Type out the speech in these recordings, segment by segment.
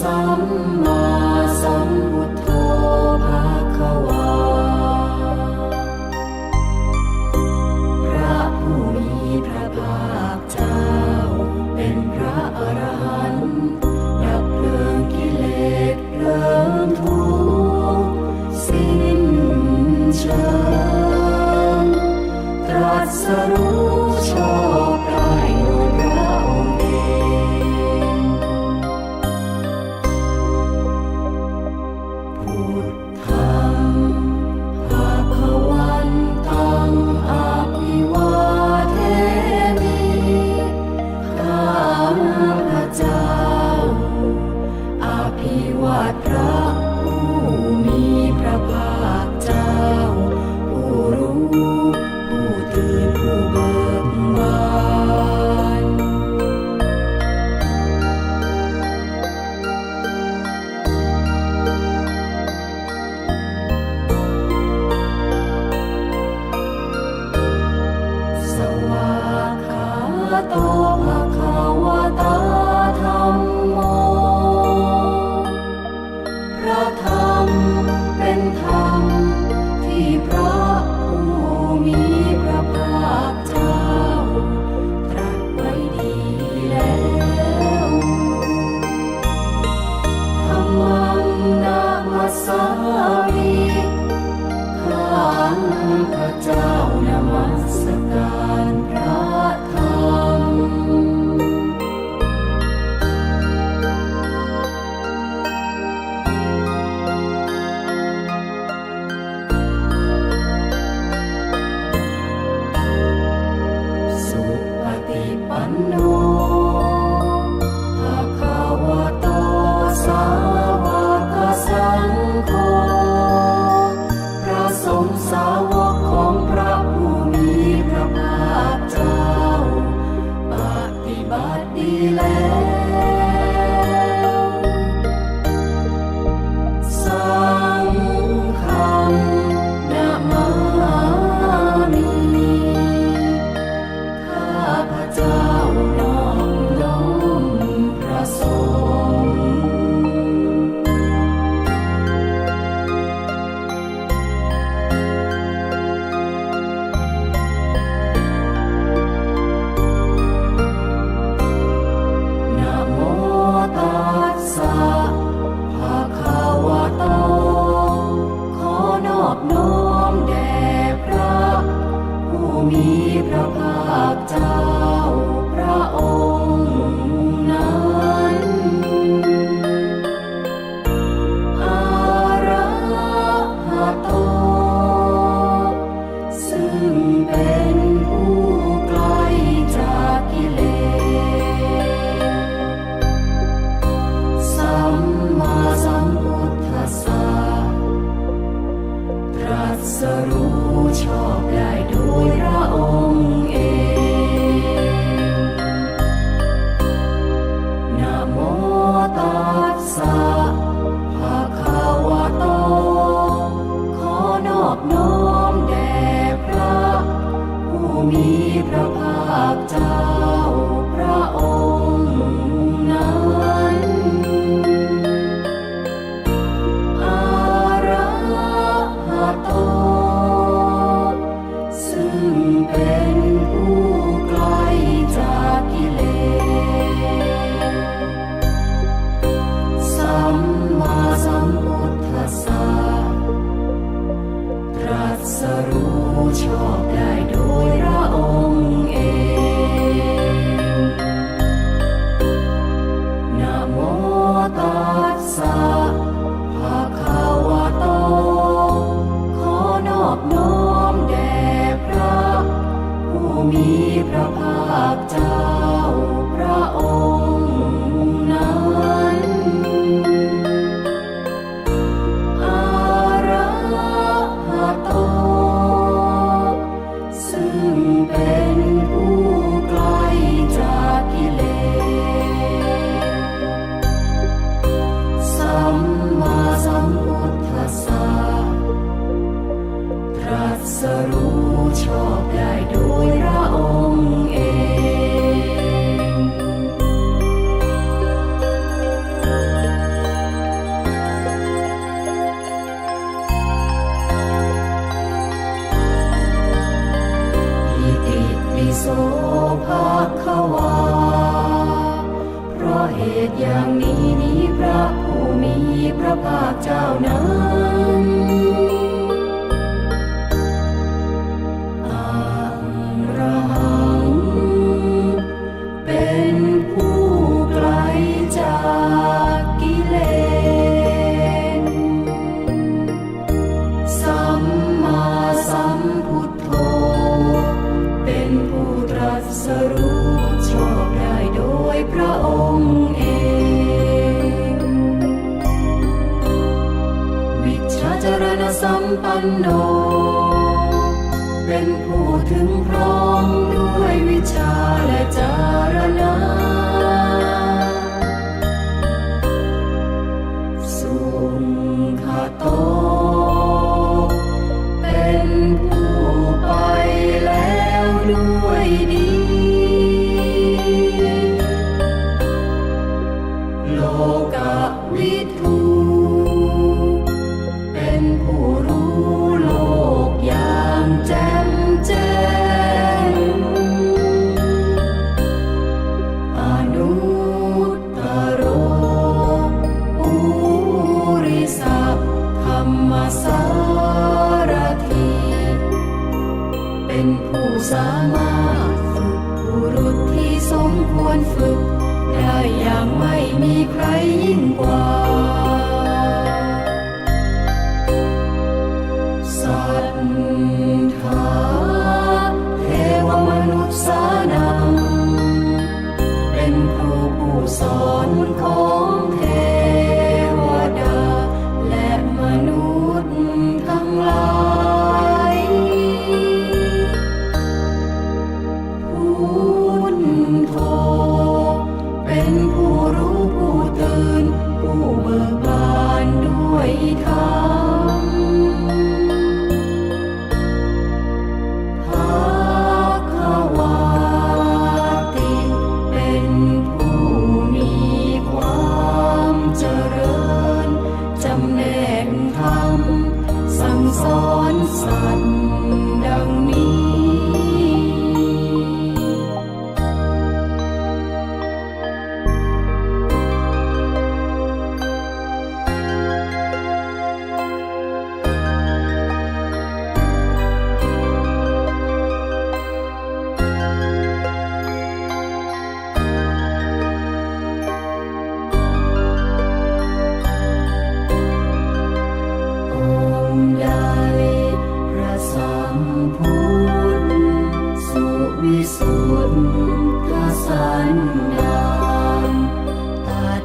สัมมาสัมพุทโธภาควา พระผู้มีพระภาคเจ้า เป็นพระอรหันต์ดับเพลิงกิเลสเริ่มทุกสิ้นเชิงตรัสรู้ ภิวาทพระ พระเจ้านมัสการ ชอบได้โดยพระองค์เองอิติปิโสภาควา เพราะเหตุอย่างนี้นี้พระผู้มีพระภาคเจ้านั้น ปันโน เป็นผู้ถึงพร้อมด้วยวิชาและจารณา สารทีเป็นผู้สามารถฝึกผู้รุษที่สมควรฝึก ได้อย่างไม่มีใครยิ่งกว่า วิสุทธสันดานตัด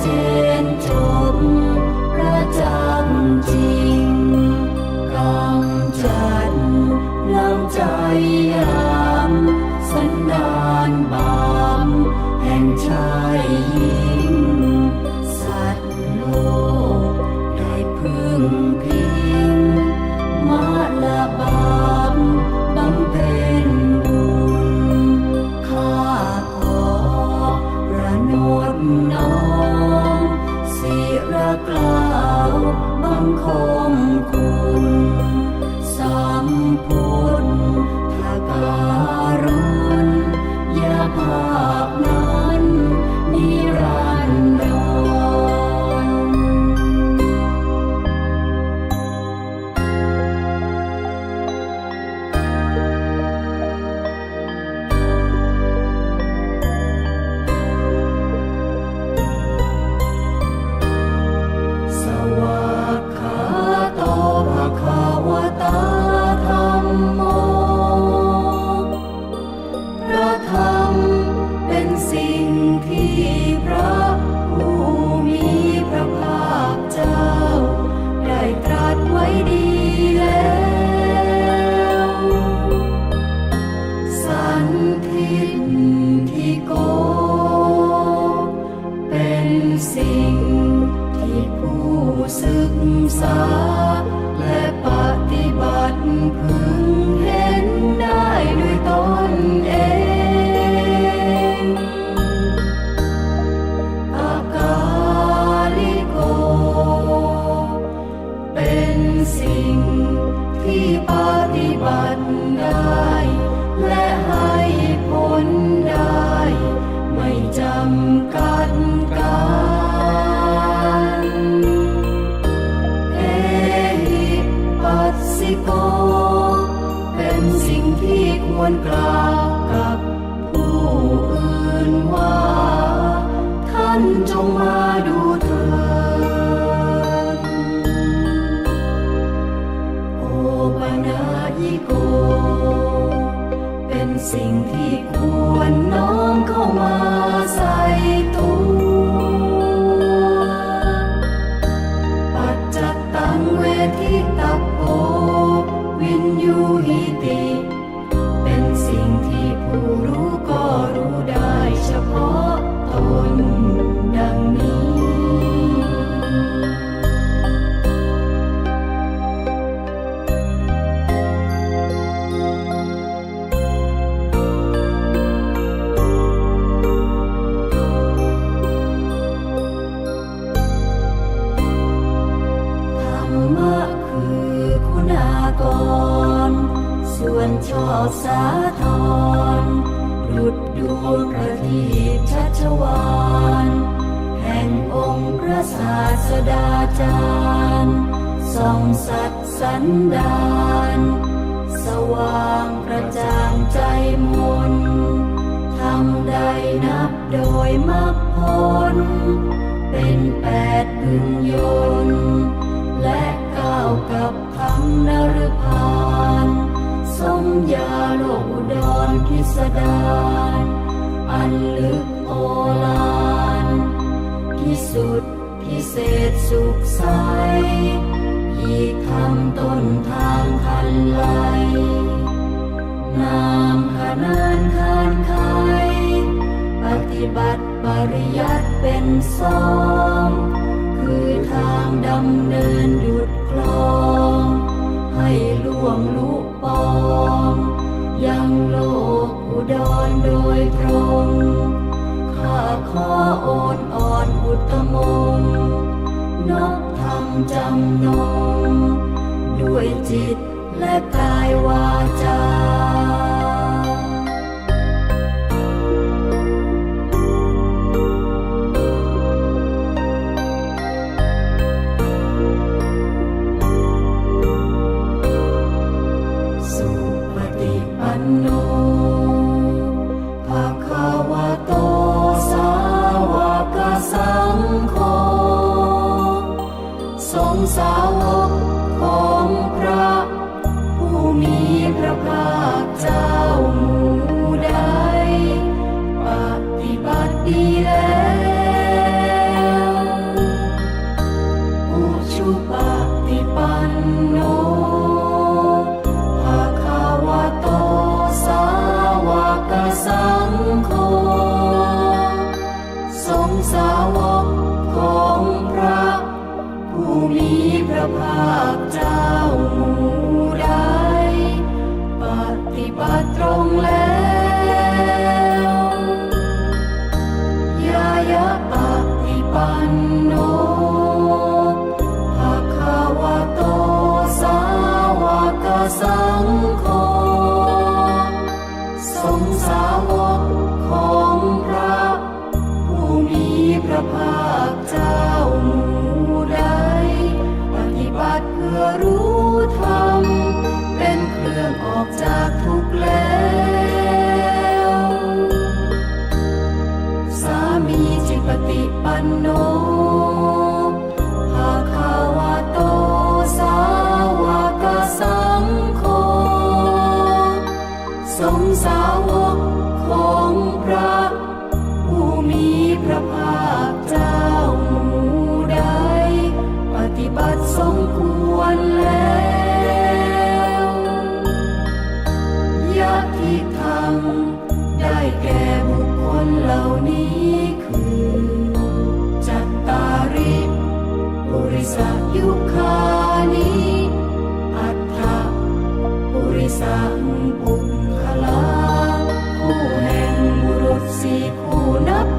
เจนจบพระจำจริง ใจมนทำได้นับโดยมรรคผล เป็นแปดพึงยนและก้าวกับธรรมนรพานสมยาโลกอุดรพิสดารอันลึกโอฬารที่สุดพิเศษสุขใสอีกทำต้นทางทันไล นามขนานคานไขปฏิบัติปริยัติเป็นสองคือทางดำเนินดุดคลอง ให้ล่วงลุปอง ยังโลกอุดรโดยตรงข้าขอโอนอ่อนอุตมงนกทำจำนง ด้วยจิตและกายวาจา ชุปฏิปันโน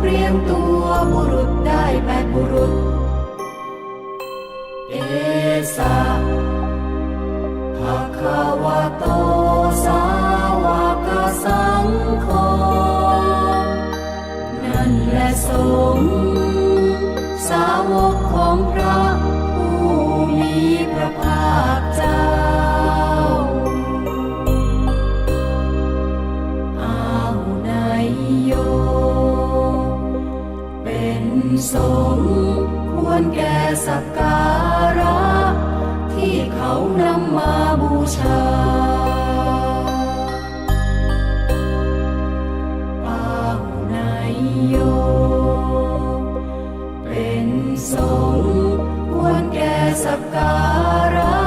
เรียงตัวบุรุษได้แปดบุรุษ เอสา สงควรแก่สักการะ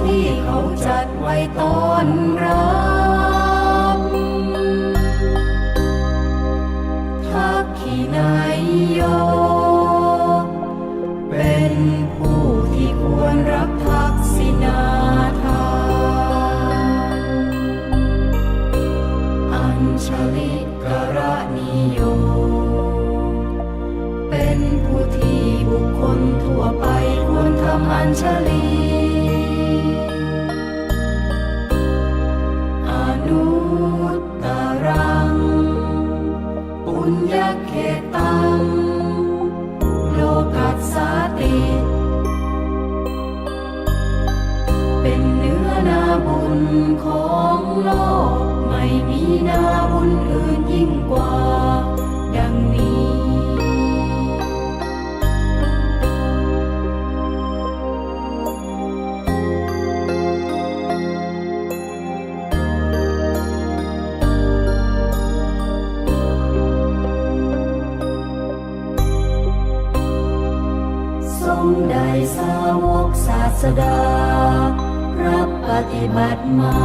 ที่เขาจัดไว้ต้อนรับ ของโลก ไม่มีนาบุญอื่นยิ่งกว่า ดังนี้ สมได้สาวกศาสดา ฏิบัติมา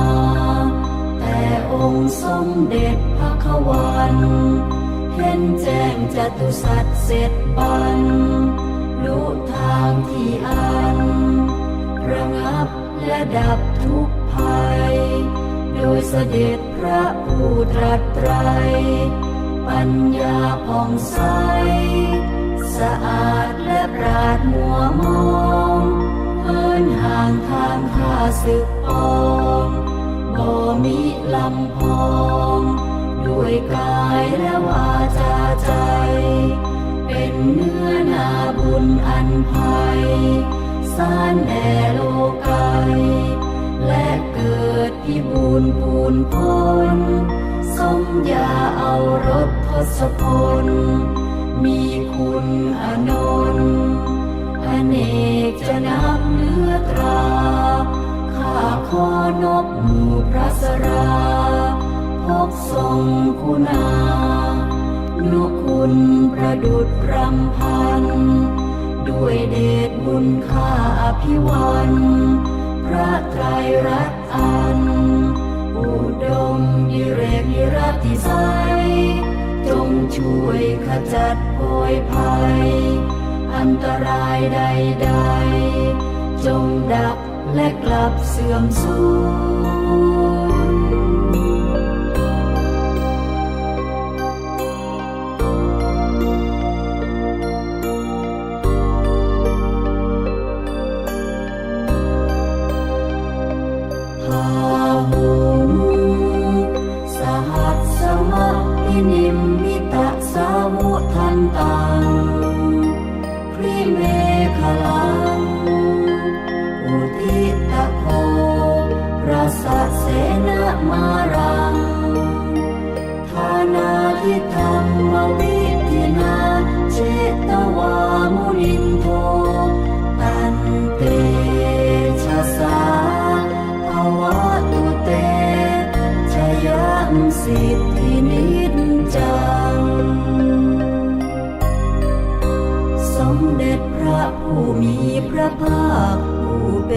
แต่องค์สมเด็จพระขวันเห็นแจ้งจตุสัจเสร็จบันรู้ทางที่อัน ระงับและดับทุกภัย โดยเสด็จพระผู้ตรัสไตร ปัญญาผ่องใส สะอาดและปราดมัวมอง นห่างทางข้าศึกปองบ่มีลำพอง ด้วยกายและวาจาใจ เป็นเนื้อนาบุญอันภัยสานแด่โลกายและเกิดพิบูรณ์พูนพ้นสมยาเอารถทศพล มีคุณอนนท์ อเนกจะนับเนื้อตราข้าขอนบหมู่พระสราพกทรงคุณานุคุณประดุจรำพัน ด้วยเดชบุญข้าอภิวันพระไตรรัตน์อัน อุดมยิเรกยิรติไสยจงช่วยขจัดโพยภัย อันตรายใดๆ จงดับและกลับเสื่อมสูญ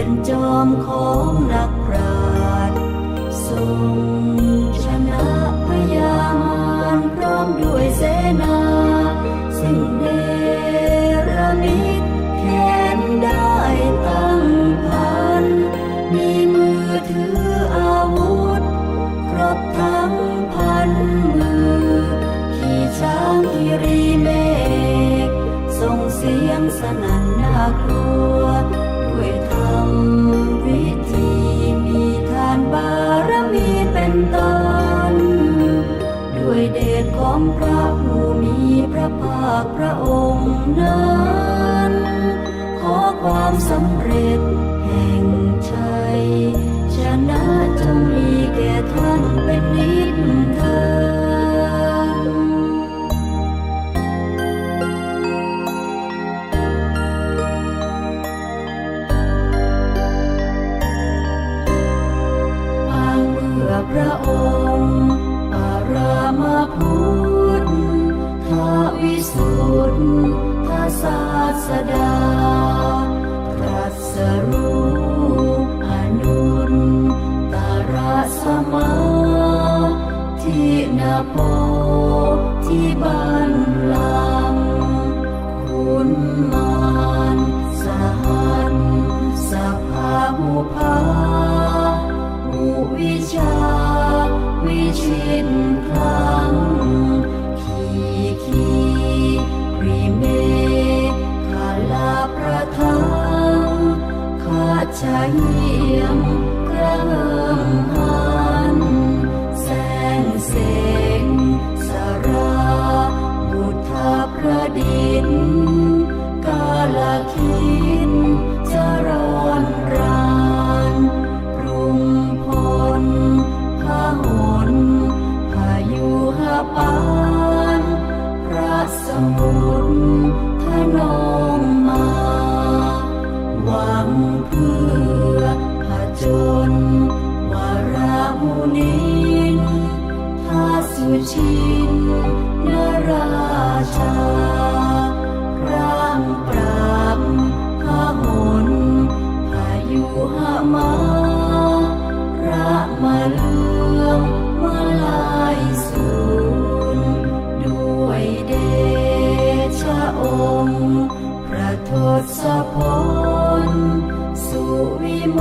เป็นจอมของนักปราชญ์ทรงชนะพยามารพร้อมด้วยเสนาสิ่งเดรมิตแขนได้ตั้งพัน มีมือถืออาวุธ ครบทั้งพันมือ ขี่ช้างขี่รีเมกส่งเสียงสนั่นนากลัว นั้น ขอความสำเร็จ ศาสดาตรัสรู้อนุนตระสมาทินาโปที่บันลังคุณมานสหันสภาภูพาอุวิชาวิชิน 下一。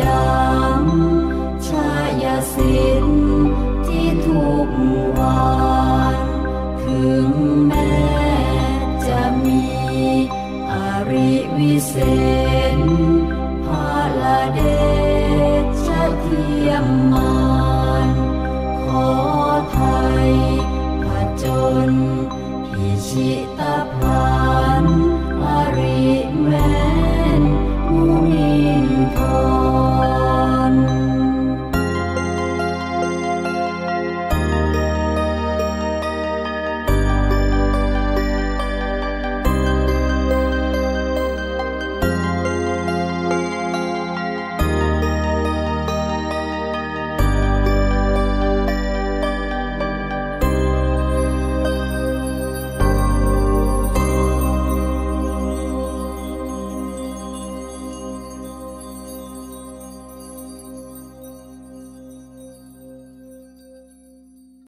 ยามชายสินที่ทุกวันถึงแม้จะมีอริวิเศษพาลาเด